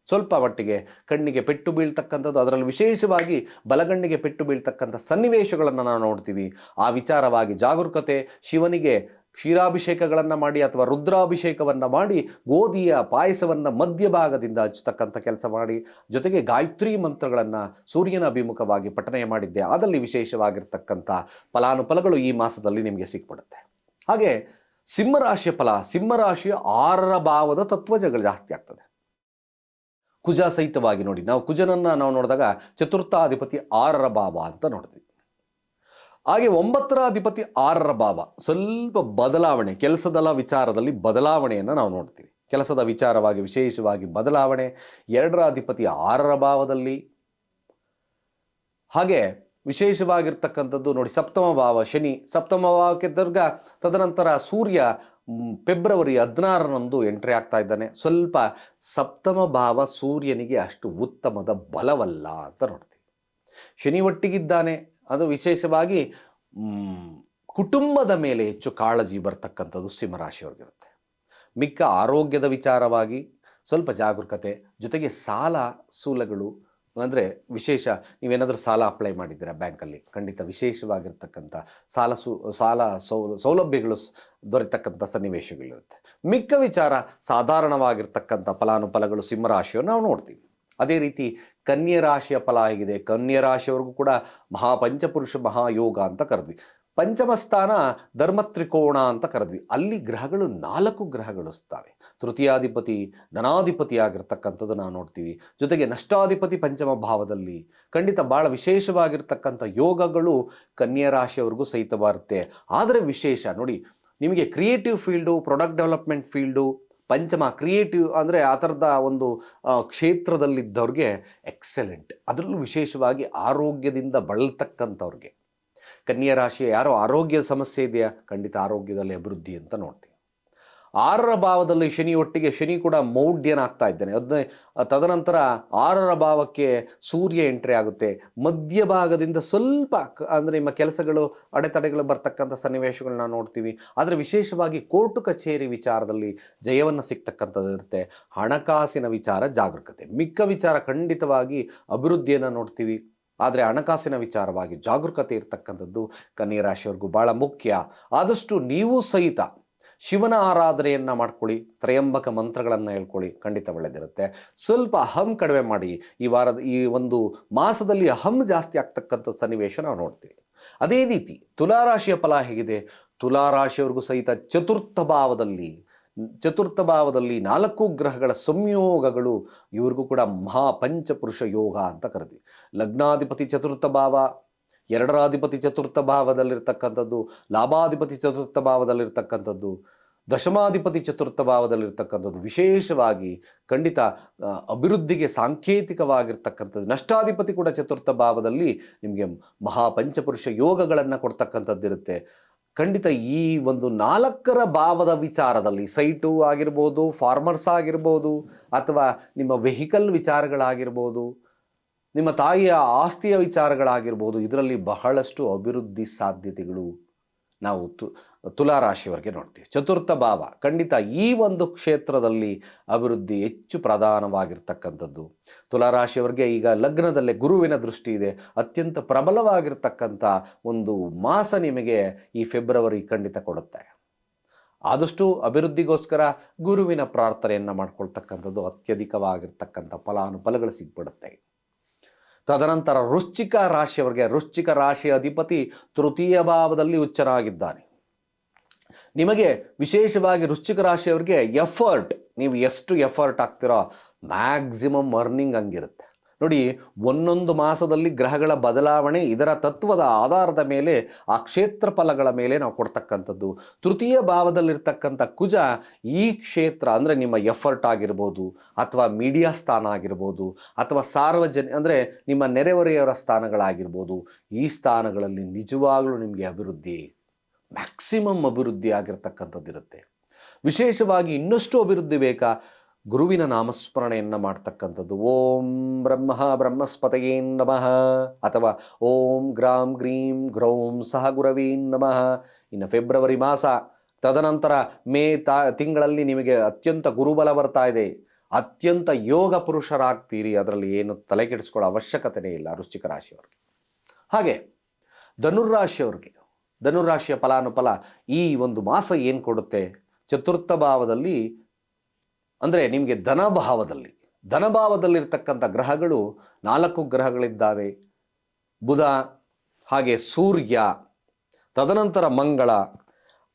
ಸ್ವಲ್ಪ ಮಟ್ಟಿಗೆ ಕಣ್ಣಿಗೆ ಪೆಟ್ಟು ಬೀಳ್ತಕ್ಕಂಥದ್ದು, ಅದರಲ್ಲಿ ವಿಶೇಷವಾಗಿ ಬಲಗಣ್ಣಿಗೆ ಪೆಟ್ಟು ಬೀಳ್ತಕ್ಕಂಥ ಸನ್ನಿವೇಶಗಳನ್ನು ನಾವು ನೋಡ್ತೀವಿ. ಆ ವಿಚಾರವಾಗಿ ಜಾಗರೂಕತೆ ಶಿವನಿಗೆ ಕ್ಷೀರಾಭಿಷೇಕಗಳನ್ನು ಮಾಡಿ ಅಥವಾ ರುದ್ರಾಭಿಷೇಕವನ್ನು ಮಾಡಿ ಗೋಧಿಯ ಪಾಯಸವನ್ನು ಮಧ್ಯಭಾಗದಿಂದ ಹಚ್ಚತಕ್ಕಂಥ ಕೆಲಸ ಮಾಡಿ, ಜೊತೆಗೆ ಗಾಯತ್ರಿ ಮಂತ್ರಗಳನ್ನು ಸೂರ್ಯನ ಅಭಿಮುಖವಾಗಿ ಪಠನೆ ಮಾಡಿದ್ದೆ. ಅದರಲ್ಲಿ ವಿಶೇಷವಾಗಿರ್ತಕ್ಕಂಥ ಫಲಾನುಫಲಗಳು ಈ ಮಾಸದಲ್ಲಿ ನಿಮಗೆ ಸಿಕ್ಬಿಡುತ್ತೆ. ಹಾಗೆ ಸಿಂಹರಾಶಿಯ ಫಲ, ಸಿಂಹರಾಶಿಯ ಆರರ ಭಾವದ ತತ್ವಜಗಳು ಜಾಸ್ತಿ ಆಗ್ತದೆ. ಕುಜ ಸಹಿತವಾಗಿ ನೋಡಿ. ನಾವು ಕುಜನನ್ನು ನಾವು ನೋಡಿದಾಗ ಚತುರ್ಥಾಧಿಪತಿ ಆರರ ಭಾವ ಅಂತ ನೋಡ್ತೀವಿ ಹಾಗೆ ಒಂಬತ್ತರ ಅಧಿಪತಿ ಆರರ ಭಾವ. ಸ್ವಲ್ಪ ಬದಲಾವಣೆ ಕೆಲಸದ ವಿಚಾರದಲ್ಲಿ ಬದಲಾವಣೆಯನ್ನು ನಾವು ನೋಡ್ತೀವಿ. ಕೆಲಸದ ವಿಚಾರವಾಗಿ, ವಿಶೇಷವಾಗಿ ಬದಲಾವಣೆ ಎರಡರ ಅಧಿಪತಿ ಆರರ ಭಾವದಲ್ಲಿ. ಹಾಗೆ ವಿಶೇಷವಾಗಿರ್ತಕ್ಕಂಥದ್ದು ನೋಡಿ, ಸಪ್ತಮ ಭಾವ ಶನಿ. ಸಪ್ತಮ ಭಾವಕ್ಕೆ ದರ್ಗ, ತದನಂತರ ಸೂರ್ಯ ಫೆಬ್ರವರಿ ಹದಿನಾರರಂದು ಎಂಟ್ರಿ ಆಗ್ತಾ ಇದ್ದಾನೆ. ಸ್ವಲ್ಪ ಸಪ್ತಮ ಭಾವ ಸೂರ್ಯನಿಗೆ ಅಷ್ಟು ಉತ್ತಮದ ಬಲವಲ್ಲ ಅಂತ ನೋಡ್ತೀವಿ. ಶನಿ ಒಟ್ಟಿಗಿದ್ದಾನೆ. ಅದು ವಿಶೇಷವಾಗಿ ಕುಟುಂಬದ ಮೇಲೆ ಹೆಚ್ಚು ಕಾಳಜಿ ಬರ್ತಕ್ಕಂಥದ್ದು ಸಿಂಹರಾಶಿಯವ್ರಿಗಿರುತ್ತೆ. ಮಿಕ್ಕ ಆರೋಗ್ಯದ ವಿಚಾರವಾಗಿ ಸ್ವಲ್ಪ ಜಾಗರೂಕತೆ, ಜೊತೆಗೆ ಸಾಲ ಸೂಲಗಳು, ಅಂದರೆ ವಿಶೇಷ ನೀವೇನಾದರೂ ಸಾಲ ಅಪ್ಲೈ ಮಾಡಿದ್ದೀರಾ ಬ್ಯಾಂಕಲ್ಲಿ, ಖಂಡಿತ ವಿಶೇಷವಾಗಿರ್ತಕ್ಕಂಥ ಸಾಲ ಸು, ಸಾಲ ಸೌಲಭ್ಯಗಳು ದೊರೆತಕ್ಕಂಥ ಸನ್ನಿವೇಶಗಳಿರುತ್ತೆ. ಮಿಕ್ಕ ವಿಚಾರ ಸಾಧಾರಣವಾಗಿರ್ತಕ್ಕಂಥ ಫಲಾನುಫಲಗಳು ಸಿಂಹರಾಶಿಯನ್ನು ನಾವು ನೋಡ್ತೀವಿ. ಅದೇ ರೀತಿ ಕನ್ಯಾ ರಾಶಿಯ ಫಲ ಆಗಿದೆ. ಕನ್ಯಾ ರಾಶಿಯವರೆಗೂ ಕೂಡ ಮಹಾಪಂಚಪುರುಷ ಮಹಾಯೋಗ ಅಂತ ಕರೆದ್ವಿ. ಪಂಚಮ ಸ್ಥಾನ ಧರ್ಮತ್ರಿಕೋಣ ಅಂತ ಕರೆದ್ವಿ. ಅಲ್ಲಿ ಗ್ರಹಗಳು ನಾಲ್ಕು ಗ್ರಹಗಳು ಇರ್ತವೆ ತೃತೀಯಾಧಿಪತಿ, ಧನಾಧಿಪತಿ ಆಗಿರ್ತಕ್ಕಂಥದ್ದು ನಾವು ನೋಡ್ತೀವಿ. ಜೊತೆಗೆ ನಷ್ಟಾಧಿಪತಿ ಪಂಚಮ ಭಾವದಲ್ಲಿ ಖಂಡಿತ ಭಾಳ ವಿಶೇಷವಾಗಿರ್ತಕ್ಕಂಥ ಯೋಗಗಳು ಕನ್ಯಾ ರಾಶಿಯವರೆಗೂ ಸಹಿತ ಬರುತ್ತೆ. ಆದರೆ ವಿಶೇಷ ನೋಡಿ, ನಿಮಗೆ creative field product development field ಪಂಚಮ ಕ್ರಿಯೇಟಿವ್ ಅಂದರೆ ಆ ಥರದ ಒಂದು ಕ್ಷೇತ್ರದಲ್ಲಿದ್ದವ್ರಿಗೆ ಎಕ್ಸಲೆಂಟ್. ಅದರಲ್ಲೂ ವಿಶೇಷವಾಗಿ ಆರೋಗ್ಯದಿಂದ ಬಳಲ್ತಕ್ಕಂಥವ್ರಿಗೆ. ಕನ್ಯಾ ರಾಶಿಯ ಯಾರೋ ಆರೋಗ್ಯದ ಸಮಸ್ಯೆ ಇದೆಯಾ? ಖಂಡಿತ ಆರೋಗ್ಯದಲ್ಲಿ ಅಭಿವೃದ್ಧಿ ಅಂತ ನೋಡ್ತೀವಿ. ಆರರ ಭಾವದಲ್ಲಿ ಶನಿ ಒಟ್ಟಿಗೆ ಶನಿ ಕೂಡ ಮೌಢ್ಯನಾಗ್ತಾ ಇದ್ದಾನೆ. ಅದನ್ನೇ ತದನಂತರ ಆರರ ಭಾವಕ್ಕೆ ಸೂರ್ಯ ಎಂಟ್ರಿ ಆಗುತ್ತೆ. ಮಧ್ಯಭಾಗದಿಂದ ಸ್ವಲ್ಪ ಅಂದರೆ ನಿಮ್ಮ ಕೆಲಸಗಳು, ಅಡೆತಡೆಗಳು ಬರ್ತಕ್ಕಂಥ ಸನ್ನಿವೇಶಗಳನ್ನ ನೋಡ್ತೀವಿ. ಆದರೆ ವಿಶೇಷವಾಗಿ ಕೋರ್ಟು ಕಚೇರಿ ವಿಚಾರದಲ್ಲಿ ಜಯವನ್ನು ಸಿಗ್ತಕ್ಕಂಥದ್ದು ಇರುತ್ತೆ. ಹಣಕಾಸಿನ ವಿಚಾರ ಜಾಗರೂಕತೆ ಮಿಕ್ಕ ವಿಚಾರ ಖಂಡಿತವಾಗಿ ಅಭಿವೃದ್ಧಿಯನ್ನು ನೋಡ್ತೀವಿ. ಆದರೆ ಹಣಕಾಸಿನ ವಿಚಾರವಾಗಿ ಜಾಗರೂಕತೆ ಇರತಕ್ಕಂಥದ್ದು ಕನ್ಯರಾಶಿಯವ್ರಿಗೂ ಭಾಳ ಮುಖ್ಯ. ಆದಷ್ಟು ನೀವು ಸಹಿತ ಶಿವನ ಆರಾಧನೆಯನ್ನು ಮಾಡ್ಕೊಳ್ಳಿ, ತ್ರಯಂಬಕ ಮಂತ್ರಗಳನ್ನು ಹೇಳ್ಕೊಳ್ಳಿ, ಖಂಡಿತ ಒಳ್ಳೆಯದಿರುತ್ತೆ ಸ್ವಲ್ಪ ಅಹಂ ಕಡಿಮೆ ಮಾಡಿ, ಈ ವಾರದ, ಈ ಒಂದು ಮಾಸದಲ್ಲಿ ಅಹಂ ಜಾಸ್ತಿ ಆಗ್ತಕ್ಕಂಥ ಸನ್ನಿವೇಶ ನಾವು ನೋಡ್ತೀವಿ. ಅದೇ ರೀತಿ ತುಲಾರಾಶಿಯ ಫಲ ಹೇಗಿದೆ? ತುಲಾರಾಶಿಯವ್ರಿಗೂ ಸಹಿತ ಚತುರ್ಥ ಭಾವದಲ್ಲಿ ಚತುರ್ಥ ಭಾವದಲ್ಲಿ ನಾಲ್ಕು ಗ್ರಹಗಳ ಸಂಯೋಗಗಳು, ಇವ್ರಿಗೂ ಕೂಡ ಮಹಾ ಪಂಚಪುರುಷ ಯೋಗ ಅಂತ ಕರೆದಿ ಲಗ್ನಾಧಿಪತಿ ಚತುರ್ಥ ಭಾವ ಎರಡರಾಧಿಪತಿ ಚತುರ್ಥ ಭಾವದಲ್ಲಿರ್ತಕ್ಕಂಥದ್ದು, ಲಾಭಾಧಿಪತಿ ಚತುರ್ಥ ಭಾವದಲ್ಲಿರ್ತಕ್ಕಂಥದ್ದು, ದಶಮಾಧಿಪತಿ ಚತುರ್ಥ ಭಾವದಲ್ಲಿರ್ತಕ್ಕಂಥದ್ದು ವಿಶೇಷವಾಗಿ ಖಂಡಿತ ಅಭಿವೃದ್ಧಿಗೆ ಸಾಂಕೇತಿಕವಾಗಿರ್ತಕ್ಕಂಥದ್ದು. ನಷ್ಟಾಧಿಪತಿ ಕೂಡ ಚತುರ್ಥ ಭಾವದಲ್ಲಿ ನಿಮಗೆ ಮಹಾಪಂಚಪುರುಷ ಯೋಗಗಳನ್ನು ಕೊಡ್ತಕ್ಕಂಥದ್ದಿರುತ್ತೆ. ಖಂಡಿತ ಈ ಒಂದು ನಾಲ್ಕರ ಭಾವದ ವಿಚಾರದಲ್ಲಿ ಸೈಟು ಆಗಿರ್ಬೋದು, ಫಾರ್ಮರ್ಸ್ ಆಗಿರ್ಬೋದು, ಅಥವಾ ನಿಮ್ಮ ವೆಹಿಕಲ್ ವಿಚಾರಗಳಾಗಿರ್ಬೋದು ನಿಮ್ಮ ತಾಯಿಯ ಆಸ್ತಿಯ ವಿಚಾರಗಳಾಗಿರ್ಬೋದು, ಇದರಲ್ಲಿ ಬಹಳಷ್ಟು ಅಭಿವೃದ್ಧಿ ಸಾಧ್ಯತೆಗಳು ನಾವು ತು, ತುಲಾರಾಶಿಯವರಿಗೆ ನೋಡ್ತೀವಿ. ಚತುರ್ಥ ಭಾವ, ಖಂಡಿತ ಈ ಒಂದು ಕ್ಷೇತ್ರದಲ್ಲಿ ಅಭಿವೃದ್ಧಿ ಹೆಚ್ಚು ಪ್ರಧಾನವಾಗಿರ್ತಕ್ಕಂಥದ್ದು. ತುಲಾರಾಶಿಯವರಿಗೆ ಈಗ ಲಗ್ನದಲ್ಲೇ ಗುರುವಿನ ದೃಷ್ಟಿ ಇದೆ. ಅತ್ಯಂತ ಪ್ರಬಲವಾಗಿರ್ತಕ್ಕಂಥ ಒಂದು ಮಾಸ ನಿಮಗೆ ಈ ಫೆಬ್ರವರಿ ಖಂಡಿತ ಕೊಡುತ್ತೆ. ಆದಷ್ಟು ಅಭಿವೃದ್ಧಿಗೋಸ್ಕರ ಗುರುವಿನ ಪ್ರಾರ್ಥನೆಯನ್ನು ಮಾಡ್ಕೊಳ್ತಕ್ಕಂಥದ್ದು ಅತ್ಯಧಿಕವಾಗಿರ್ತಕ್ಕಂಥ ಫಲಾನುಫಲಗಳು ಸಿಗ್ಬಿಡುತ್ತೆ. ತದನಂತರ ವೃಶ್ಚಿಕ ರಾಶಿಯವರಿಗೆ, ವೃಶ್ಚಿಕ ರಾಶಿಯ ಅಧಿಪತಿ ತೃತೀಯ ಭಾವದಲ್ಲಿ ಉಚ್ಚರಾಗಿದ್ದಾನೆ. ನಿಮಗೆ ವಿಶೇಷವಾಗಿ ವೃಶ್ಚಿಕ ರಾಶಿಯವರಿಗೆ ಎಫರ್ಟ್ ನೀವು ಎಷ್ಟು ಎಫರ್ಟ್ ಆಗ್ತೀರೋ ಮ್ಯಾಕ್ಸಿಮಮ್ ಅರ್ನಿಂಗ್ ಹಂಗಿರುತ್ತೆ. ನೋಡಿ, ಒಂದೊಂದು ಮಾಸದಲ್ಲಿ ಗ್ರಹಗಳ ಬದಲಾವಣೆ ಇದರ ತತ್ವದ ಆಧಾರದ ಮೇಲೆ ಆ ಕ್ಷೇತ್ರ ಫಲಗಳ ಮೇಲೆ ನಾವು ಕೊಡ್ತಕ್ಕಂಥದ್ದು. ತೃತೀಯ ಭಾವದಲ್ಲಿರ್ತಕ್ಕಂಥ ಕುಜ ಈ ಕ್ಷೇತ್ರ ಅಂದರೆ ನಿಮ್ಮ ಎಫರ್ಟ್ ಆಗಿರ್ಬೋದು, ಅಥವಾ ಮೀಡಿಯಾ ಸ್ಥಾನ ಆಗಿರ್ಬೋದು, ಅಥವಾ ಸಾರ್ವಜನಿಕ ಅಂದರೆ ನಿಮ್ಮ ನೆರೆಹೊರೆಯವರ ಸ್ಥಾನಗಳಾಗಿರ್ಬೋದು, ಈ ಸ್ಥಾನಗಳಲ್ಲಿ ನಿಜವಾಗಲೂ ನಿಮಗೆ ಅಭಿವೃದ್ಧಿ ಮ್ಯಾಕ್ಸಿಮಮ್ ಅಭಿವೃದ್ಧಿ ಆಗಿರ್ತಕ್ಕಂಥದ್ದಿರುತ್ತೆ. ವಿಶೇಷವಾಗಿ ಇನ್ನಷ್ಟು ಅಭಿವೃದ್ಧಿ ಬೇಕಾ? ಗುರುವಿನ ನಾಮಸ್ಮರಣೆಯನ್ನು ಮಾಡ್ತಕ್ಕಂಥದ್ದು. ಓಂ ಬ್ರಹ್ಮ ಬ್ರಹ್ಮಸ್ಪತಯೇ ನಮಃ. ಅಥವಾ ಓಂ ಗ್ರಾಂ ಗ್ರೀಂ ಗ್ರೌಂ ಸಹ ಗುರವೀ ನಮಃ. ಇನ್ನು ಫೆಬ್ರವರಿ ಮಾಸ, ತದನಂತರ ಮೇ ತಾ, ತಿಂಗಳಲ್ಲಿ ನಿಮಗೆ ಅತ್ಯಂತ ಗುರುಬಲ ಬರ್ತಾ ಇದೆ. ಅತ್ಯಂತ ಯೋಗ ಪುರುಷರಾಗ್ತೀರಿ. ಅದರಲ್ಲಿ ಏನು ತಲೆ ಕೆಡಿಸ್ಕೊಳ್ಳೋ ಅವಶ್ಯಕತೆಯೇ ಇಲ್ಲ ವೃಶ್ಚಿಕ ರಾಶಿಯವ್ರಿಗೆ. ಹಾಗೆ ಧನುರ್ರಾಶಿಯವ್ರಿಗೆ ಧನುರಾಶಿಯ ಫಲಾನುಫಲ ಈ ಒಂದು ಮಾಸ ಏನು ಕೊಡುತ್ತೆ? ಚತುರ್ಥ ಭಾವದಲ್ಲಿ ಅಂದರೆ ನಿಮಗೆ ಧನಭಾವದಲ್ಲಿ, ಧನಭಾವದಲ್ಲಿರ್ತಕ್ಕಂಥ ಗ್ರಹಗಳು ನಾಲ್ಕು ಗ್ರಹಗಳಿದ್ದಾವೆ. ಬುಧ, ಹಾಗೆ ಸೂರ್ಯ, ತದನಂತರ ಮಂಗಳ,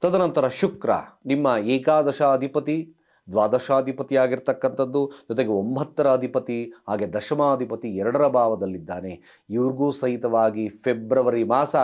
ತದನಂತರ ಶುಕ್ರ, ನಿಮ್ಮ ಏಕಾದಶಾಧಿಪತಿ, ದ್ವಾದಶಾಧಿಪತಿ ಆಗಿರ್ತಕ್ಕಂಥದ್ದು, ಜೊತೆಗೆ ಒಂಬತ್ತರ ಅಧಿಪತಿ ಹಾಗೆ ದಶಮಾಧಿಪತಿ ಎರಡರ ಭಾವದಲ್ಲಿದ್ದಾನೆ. ಇವ್ರಿಗೂ ಸಹಿತವಾಗಿ ಫೆಬ್ರವರಿ ಮಾಸ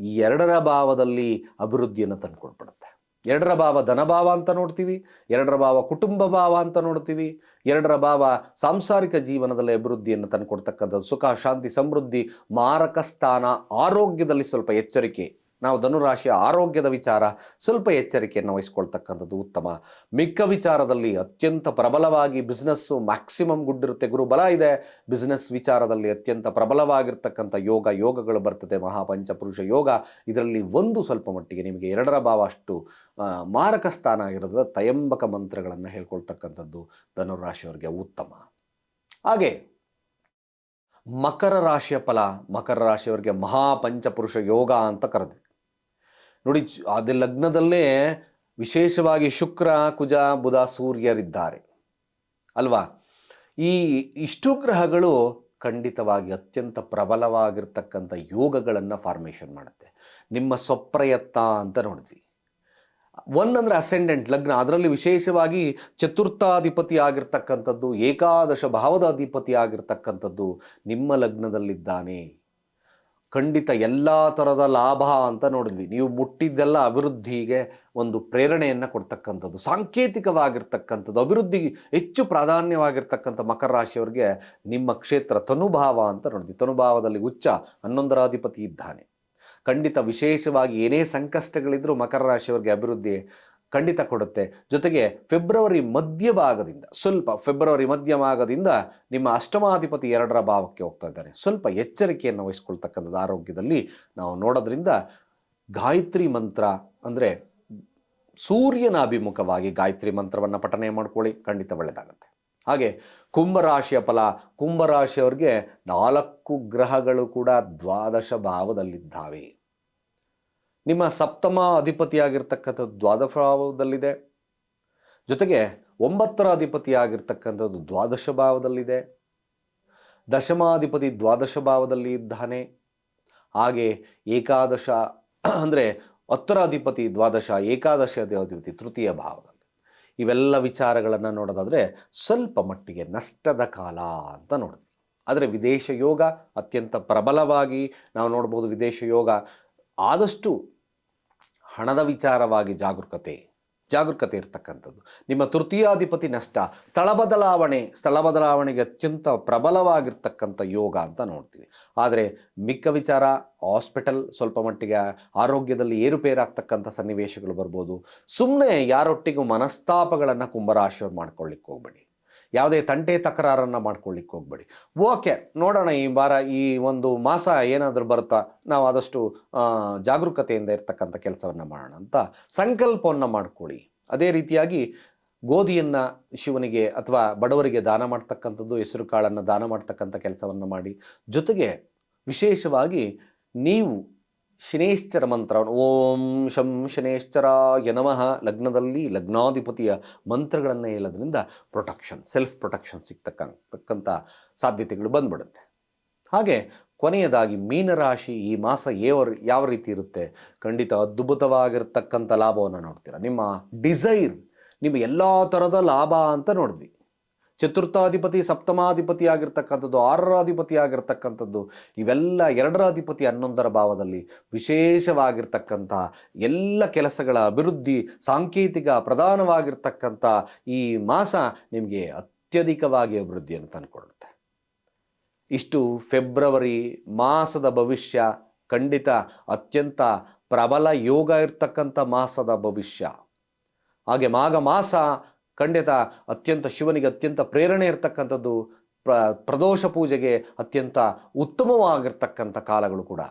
ಎರಡರ ಭಾವದಲ್ಲಿ ಅಭಿವೃದ್ಧಿಯನ್ನು ತಂದುಕೊಟ್ಬಿಡುತ್ತೆ ಎರಡರ ಭಾವ ಧನಭಾವ ಅಂತ ನೋಡ್ತೀವಿ, ಎರಡರ ಭಾವ ಕುಟುಂಬ ಭಾವ ಅಂತ ನೋಡ್ತೀವಿ, ಎರಡರ ಭಾವ ಸಾಂಸಾರಿಕ ಜೀವನದಲ್ಲಿ ಅಭಿವೃದ್ಧಿಯನ್ನು ತಂದುಕೊಡ್ತಕ್ಕಂಥದ್ದು ಸುಖ, ಶಾಂತಿ, ಸಮೃದ್ಧಿ, ಮಾರಕ ಸ್ಥಾನ, ಆರೋಗ್ಯದಲ್ಲಿ ಸ್ವಲ್ಪ ಎಚ್ಚರಿಕೆ. ನಾವು ಧನುರಾಶಿಯ ಆರೋಗ್ಯದ ವಿಚಾರ ಸ್ವಲ್ಪ ಎಚ್ಚರಿಕೆಯನ್ನು ವಹಿಸ್ಕೊಳ್ತಕ್ಕಂಥದ್ದು ಉತ್ತಮ. ಮಿಕ್ಕ ವಿಚಾರದಲ್ಲಿ ಅತ್ಯಂತ ಪ್ರಬಲವಾಗಿ ಬಿಸ್ನೆಸ್ಸು ಮ್ಯಾಕ್ಸಿಮಮ್ ಗುಡ್ಡಿರುತ್ತೆ ಗುರು ಬಲ ಇದೆ. ಬಿಸ್ನೆಸ್ ವಿಚಾರದಲ್ಲಿ ಅತ್ಯಂತ ಪ್ರಬಲವಾಗಿರ್ತಕ್ಕಂಥ ಯೋಗ, ಯೋಗಗಳು ಬರ್ತದೆ. ಮಹಾಪಂಚಪುರುಷ ಯೋಗ. ಇದರಲ್ಲಿ ಒಂದು ಸ್ವಲ್ಪ ಮಟ್ಟಿಗೆ ನಿಮಗೆ ಎರಡರ ಭಾವ ಅಷ್ಟು ಮಾರಕ ಸ್ಥಾನ ಆಗಿರೋದ್ರ ತಯಂಬಕ ಮಂತ್ರಗಳನ್ನು ಹೇಳ್ಕೊಳ್ತಕ್ಕಂಥದ್ದು ಧನುರಾಶಿಯವರಿಗೆ ಉತ್ತಮ. ಹಾಗೆ ಮಕರ ರಾಶಿಯ ಫಲ ಮಕರ ರಾಶಿಯವರಿಗೆ ಮಹಾಪಂಚಪುರುಷ ಯೋಗ ಅಂತ ಕರೆದೆ. ನೋಡಿ ಅದೇ ಲಗ್ನದಲ್ಲೇ ವಿಶೇಷವಾಗಿ ಶುಕ್ರ, ಕುಜ, ಬುಧ, ಸೂರ್ಯರಿದ್ದಾರೆ. ಅಲ್ವಾ? ಈ ಇಷ್ಟು ಗ್ರಹಗಳು ಖಂಡಿತವಾಗಿ ಅತ್ಯಂತ ಪ್ರಬಲವಾಗಿರ್ತಕ್ಕಂಥ ಯೋಗಗಳನ್ನು ಫಾರ್ಮೇಷನ್ ಮಾಡುತ್ತೆ. ನಿಮ್ಮ ಸ್ವಪ್ರಯತ್ನ ಅಂತ ನೋಡಿದ್ವಿ. ಒನ್ ಅಂದರೆ ಅಸೆಂಡೆಂಟ್ ಲಗ್ನ. ಅದರಲ್ಲಿ ವಿಶೇಷವಾಗಿ ಚತುರ್ಥಾಧಿಪತಿ ಆಗಿರ್ತಕ್ಕಂಥದ್ದು, ಏಕಾದಶ ಭಾವದ ಅಧಿಪತಿ ಆಗಿರ್ತಕ್ಕಂಥದ್ದು ನಿಮ್ಮ ಲಗ್ನದಲ್ಲಿದ್ದಾನೆ. ಖಂಡಿತ ಎಲ್ಲ ಥರದ ಲಾಭ ಅಂತ ನೋಡಿದ್ವಿ. ನೀವು ಮುಟ್ಟಿದ್ದೆಲ್ಲ ಅಭಿವೃದ್ಧಿಗೆ ಒಂದು ಪ್ರೇರಣೆಯನ್ನು ಕೊಡ್ತಕ್ಕಂಥದ್ದು, ಸಾಂಕೇತಿಕವಾಗಿರ್ತಕ್ಕಂಥದ್ದು, ಅಭಿವೃದ್ಧಿ ಹೆಚ್ಚು ಪ್ರಾಧಾನ್ಯವಾಗಿರ್ತಕ್ಕಂಥ ಮಕರ ರಾಶಿಯವರಿಗೆ ನಿಮ್ಮ ಕ್ಷೇತ್ರ ತನುಭಾವ ಅಂತ ನೋಡಿದ್ವಿ. ತನುಭಾವದಲ್ಲಿ ಉಚ್ಚ ಹನ್ನೊಂದರಾಧಿಪತಿ ಇದ್ದಾನೆ. ಖಂಡಿತ ವಿಶೇಷವಾಗಿ ಏನೇ ಸಂಕಷ್ಟಗಳಿದ್ರೂ ಮಕರ ರಾಶಿಯವರಿಗೆ ಅಭಿವೃದ್ಧಿ ಖಂಡಿತ ಕೊಡುತ್ತೆ. ಜೊತೆಗೆ ಫೆಬ್ರವರಿ ಮಧ್ಯಭಾಗದಿಂದ, ಸ್ವಲ್ಪ ಫೆಬ್ರವರಿ ಮಧ್ಯ ಭಾಗದಿಂದ ನಿಮ್ಮ ಅಷ್ಟಮಾಧಿಪತಿ ಎರಡರ ಭಾವಕ್ಕೆ ಹೋಗ್ತಾ ಇದ್ದಾರೆ. ಸ್ವಲ್ಪ ಎಚ್ಚರಿಕೆಯನ್ನು ವಹಿಸ್ಕೊಳ್ತಕ್ಕಂಥದ್ದು ಆರೋಗ್ಯದಲ್ಲಿ ನಾವು ನೋಡೋದ್ರಿಂದ ಗಾಯತ್ರಿ ಮಂತ್ರ ಅಂದರೆ ಸೂರ್ಯನ ಅಭಿಮುಖವಾಗಿ ಗಾಯತ್ರಿ ಮಂತ್ರವನ್ನು ಪಠನೆ ಮಾಡ್ಕೊಳ್ಳಿ, ಖಂಡಿತ ಒಳ್ಳೆಯದಾಗುತ್ತೆ. ಹಾಗೆ ಕುಂಭರಾಶಿಯ ಫಲ, ಕುಂಭರಾಶಿಯವ್ರಿಗೆ ನಾಲ್ಕು ಗ್ರಹಗಳು ಕೂಡ ದ್ವಾದಶ ಭಾವದಲ್ಲಿದ್ದಾವೆ. ನಿಮ್ಮ ಸಪ್ತಮ ಅಧಿಪತಿಯಾಗಿರ್ತಕ್ಕಂಥದ್ದು ದ್ವಾದಶ ಭಾವದಲ್ಲಿದೆ ಜೊತೆಗೆ ಒಂಬತ್ತರ ಅಧಿಪತಿಯಾಗಿರ್ತಕ್ಕಂಥದ್ದು ದ್ವಾದಶ ಭಾವದಲ್ಲಿದೆ ದಶಮಾಧಿಪತಿ ದ್ವಾದಶ ಭಾವದಲ್ಲಿ ಇದ್ದಾನೆ. ಹಾಗೆ ಏಕಾದಶ, ಅಂದರೆ ಹತ್ತರಾಧಿಪತಿ ದ್ವಾದಶ, ಏಕಾದಶ ಅಧಿಪತಿ ತೃತೀಯ ಭಾವದಲ್ಲಿ. ಇವೆಲ್ಲ ವಿಚಾರಗಳನ್ನು ನೋಡೋದಾದರೆ ಸ್ವಲ್ಪ ಮಟ್ಟಿಗೆ ನಷ್ಟದ ಕಾಲ ಅಂತ ನೋಡಿದ್ವಿ. ಆದರೆ ವಿದೇಶ ಯೋಗ ಅತ್ಯಂತ ಪ್ರಬಲವಾಗಿ ನಾವು ನೋಡ್ಬೋದು ವಿದೇಶ ಯೋಗ. ಆದಷ್ಟು ಹಣದ ವಿಚಾರವಾಗಿ ಜಾಗರೂಕತೆ ಜಾಗರೂಕತೆ ಇರತಕ್ಕಂಥದ್ದು. ನಿಮ್ಮ ತೃತೀಯಾಧಿಪತಿ ನಷ್ಟ, ಸ್ಥಳ ಬದಲಾವಣೆ, ಸ್ಥಳ ಬದಲಾವಣೆಗೆ ಅತ್ಯಂತ ಪ್ರಬಲವಾಗಿರ್ತಕ್ಕಂಥ ಯೋಗ ಅಂತ ನೋಡ್ತೀವಿ. ಆದರೆ ಮಿಕ್ಕ ವಿಚಾರ ಹಾಸ್ಪಿಟಲ್ ಸ್ವಲ್ಪ ಮಟ್ಟಿಗೆ ಆರೋಗ್ಯದಲ್ಲಿ ಏರುಪೇರಾಗ್ತಕ್ಕಂಥ ಸನ್ನಿವೇಶಗಳು ಬರ್ಬೋದು. ಸುಮ್ಮನೆ ಯಾರೊಟ್ಟಿಗೂ ಮನಸ್ತಾಪಗಳನ್ನು ಕುಂಭರಾಶಿಯವ್ರು ಮಾಡ್ಕೊಳ್ಳಿಕ್ಕೆ ಹೋಗ್ಬೇಡಿ. ಯಾವುದೇ ತಂಟೆ ತಕರಾರನ್ನು ಮಾಡ್ಕೊಳ್ಳಿಕ್ಕೆ ಹೋಗಬೇಡಿ. ಓಕೆ, ನೋಡೋಣ ಈ ವಾರ ಈ ಒಂದು ಮಾಸ ಏನಾದರೂ ಬರುತ್ತಾ? ನಾವು ಆದಷ್ಟು ಜಾಗರೂಕತೆಯಿಂದ ಇರ್ತಕ್ಕಂಥ ಕೆಲಸವನ್ನು ಮಾಡೋಣ ಅಂತ ಸಂಕಲ್ಪವನ್ನು ಮಾಡ್ಕೊಳ್ಳಿ. ಅದೇ ರೀತಿಯಾಗಿ ಗೋಧಿಯನ್ನು ಶಿವನಿಗೆ ಅಥವಾ ಬಡವರಿಗೆ ದಾನ ಮಾಡ್ತಕ್ಕಂಥದ್ದು, ಹೆಸರು ಕಾಳನ್ನು ದಾನ ಮಾಡ್ತಕ್ಕಂಥ ಕೆಲಸವನ್ನು ಮಾಡಿ. ಜೊತೆಗೆ ವಿಶೇಷವಾಗಿ ನೀವು ಶನೇಶ್ಚರ ಮಂತ್ರವನ್ನು. ಓಂ ಶಂ ಶನೇಶ್ಚರಾಯ ನಮಃ. ಲಗ್ನದಲ್ಲಿ ಲಗ್ನಾಧಿಪತಿಯ ಮಂತ್ರಗಳನ್ನು ಹೇಳೋದ್ರಿಂದ ಪ್ರೊಟೆಕ್ಷನ್ ಸೆಲ್ಫ್ ಪ್ರೊಟೆಕ್ಷನ್ ಸಿಗ್ತಕ್ಕಂಥ ಸಾಧ್ಯತೆಗಳು ಬಂದ್ಬಿಡುತ್ತೆ. ಹಾಗೆ ಕೊನೆಯದಾಗಿ ಮೀನರಾಶಿ ಈ ಮಾಸ ಯಾವ ಯಾವ ರೀತಿ ಇರುತ್ತೆ? ಖಂಡಿತ ಅದ್ಭುತವಾಗಿರ್ತಕ್ಕಂಥ ಲಾಭವನ್ನು ನೋಡ್ತೀರ. ನಿಮ್ಮ ಡಿಸೈರ್ ನಿಮ್ಮ ಎಲ್ಲ ಥರದ ಲಾಭ ಅಂತ ನೋಡಿದ್ವಿ. ಚತುರ್ಥಾಧಿಪತಿ ಸಪ್ತಮಾಧಿಪತಿ ಆಗಿರ್ತಕ್ಕಂಥದ್ದು ಆರರ ಅಧಿಪತಿ ಆಗಿರ್ತಕ್ಕಂಥದ್ದು ಇವೆಲ್ಲ ಎರಡರ ಅಧಿಪತಿ ಹನ್ನೊಂದರ ಭಾವದಲ್ಲಿ ವಿಶೇಷವಾಗಿರ್ತಕ್ಕಂಥ ಎಲ್ಲ ಕೆಲಸಗಳ ಅಭಿವೃದ್ಧಿ, ಸಾಂಕೇತಿಕ ಪ್ರಧಾನವಾಗಿರ್ತಕ್ಕಂಥ ಈ ಮಾಸ ನಿಮಗೆ ಅತ್ಯಧಿಕವಾಗಿ ಅಭಿವೃದ್ಧಿಯನ್ನು ತಂದುಕೊಡುತ್ತೆ. ಇಷ್ಟು ಫೆಬ್ರವರಿ ಮಾಸದ ಭವಿಷ್ಯ, ಖಂಡಿತ ಅತ್ಯಂತ ಪ್ರಬಲ ಯೋಗ ಇರ್ತಕ್ಕಂಥ ಮಾಸದ ಭವಿಷ್ಯ. ಹಾಗೆ ಮಾಘ ಮಾಸ ಖಂಡಿತ ಅತ್ಯಂತ ಶಿವನಿಗೆ ಅತ್ಯಂತ ಪ್ರೇರಣೆ ಇರತಕ್ಕಂಥದ್ದು ಪ್ರ, ಪ್ರದೋಷ ಪೂಜೆಗೆ ಅತ್ಯಂತ ಉತ್ತಮವಾಗಿರ್ತಕ್ಕಂಥ ಕಾಲಗಳು ಕೂಡ.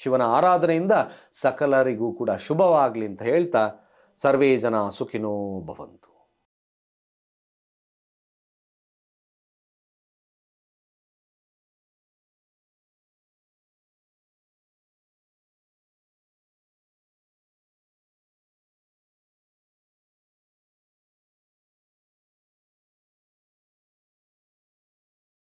ಶಿವನ ಆರಾಧನೆಯಿಂದ ಸಕಲರಿಗೂ ಕೂಡ ಶುಭವಾಗಲಿ ಅಂತ ಹೇಳ್ತಾ ಸರ್ವೇ ಜನ ಸುಖಿನೋ ಭವಂತು.